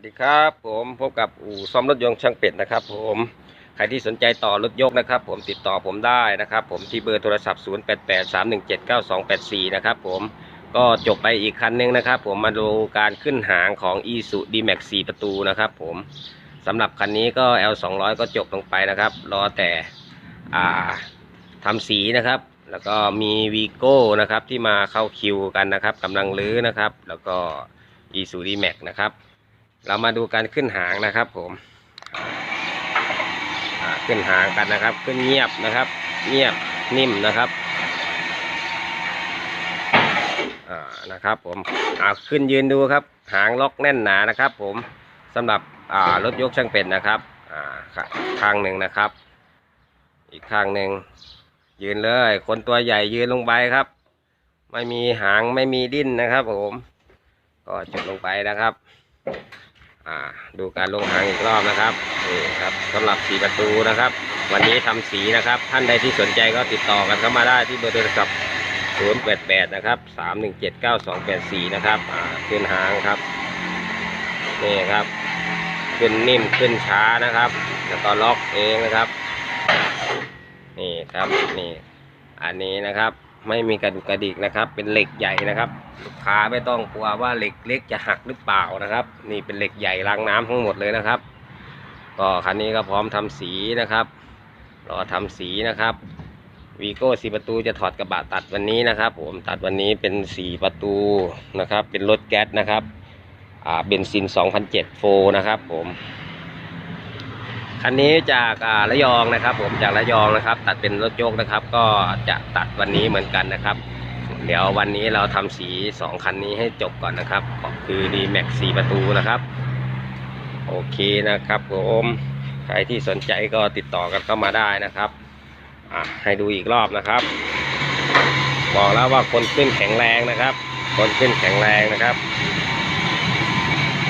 วัสดีครับผมพบกับอู่ซ่อมรถยนต์ช่างเป็ดนะครับ ผมใครที่สนใจต่อรถยกนะครับ ผมติดต่อผมได้นะครับ ผมที่เบอร์โทรศัพท์ 0883179284 นะครับผมก็จบไปอีกคันหนึงนะครับ ผมมาดูการขึ้นหางของ e s u d m a x 4ประตูนะครับ ผมสำหรับคันนี้ก็ L 2 0 0 ก็จบลงไปนะครับ รอแต่อ่าทำสีนะครับ แล้วก็มีวีโก้นะครับที่มาเข้าคิวกันนะครับกำลังลื้อนะครับ แล้วก็ e s u d m a x นะครับ เรามาดูการขึ้นหางนะครับ ผมขึ้นหางกันนะครับ ขึ้นเงียบนะครับ เงียบนิ่มนะครับอ่านะครับ ผมอ่าขึ้นยืนดูครับ หางล็อกแน่นหนานะครับ ผมสำหรับอ่ารถยกช่างเป็ดนะครับอ่าข้างหนึ่งนะครับ อีกข้างหนึ่งยืนเลย คนตัวใหญ่ยืนลงไปครับ ไม่มีหางไม่มีดิ้นนะครับ ผม ก็จดลงไปนะครับ อ่า ดูการลงหางอีกรอบนะครับนี่ครับสำหรับสีประตูนะครับ วันนี้ทำสีนะครับ ท่านใดที่สนใจก็ติดต่อกันเข้ามาได้ที่เบอร์โทรศัพท์088นะครับ3179284นะครับอ่าขึ้นหางครับนี่ครับ ขึ้นนิ่มขึ้นช้านะครับ แล้วก็ล็อกเองนะครับ นี่ครับนี่อันนี้นะครับ ไม่มีกระดุกกระดิกนะครับ เป็นเหล็กใหญ่นะครับลูกค้าไม่ต้องกลัวว่าเหล็กเล็กจะหักหรือเปล่านะครับ นี่เป็นเหล็กใหญ่รางน้ำทั้งหมดเลยนะครับก็คันนี้ก็พร้อมทำสีนะครับรอทำสีนะครับวีโก้สีประตูจะถอดกระบะตัดวันนี้นะครับ ผมตัดวันนี้เป็นสีประตูนะครับ เป็นรถแก๊สนะครับอ่าเบนซิน 2007โฟนะครับ ผม คันนี้จากระยองนะครับ ผมจากระยองนะครับ ตัดเป็นรถยกนะครับ ก็จะตัดวันนี้เหมือนกันนะครับ เดี๋ยววันนี้เราทำสีสองคันนี้ให้จบก่อนนะครับ คือ d m a x 4ประตูนะครับ โอเคนะครับผมใครที่สนใจก็ติดต่อกันเข้ามาได้นะครับอะให้ดูอีกรอบนะครับ บอกแล้วว่าคนขึ้นแข็งแรงนะครับ คนขึ้นแข็งแรงนะครับ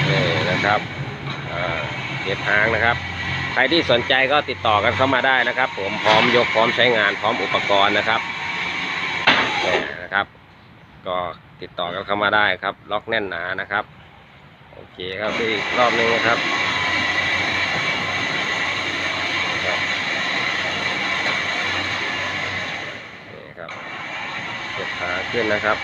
นี่นะครับเก็บหางนะครับ ใครที่สนใจก็ติดต่อกันเข้ามาได้นะครับ ผมพร้อมยกพร้อมใช้งานพร้อมอุปกรณ์นะครับนี่นะครับ ก็ติดต่อกันเข้ามาได้ครับ ล็อกแน่นหนานะครับ โอเคครับอีกรอบหนึงนะครับครับนี่ครับเก็บขาขึ้นนะครับ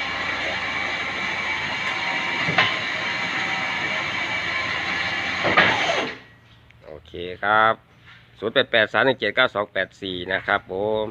คครับ 0 8 8 3 1 7 9 2 8 4 นะครับผม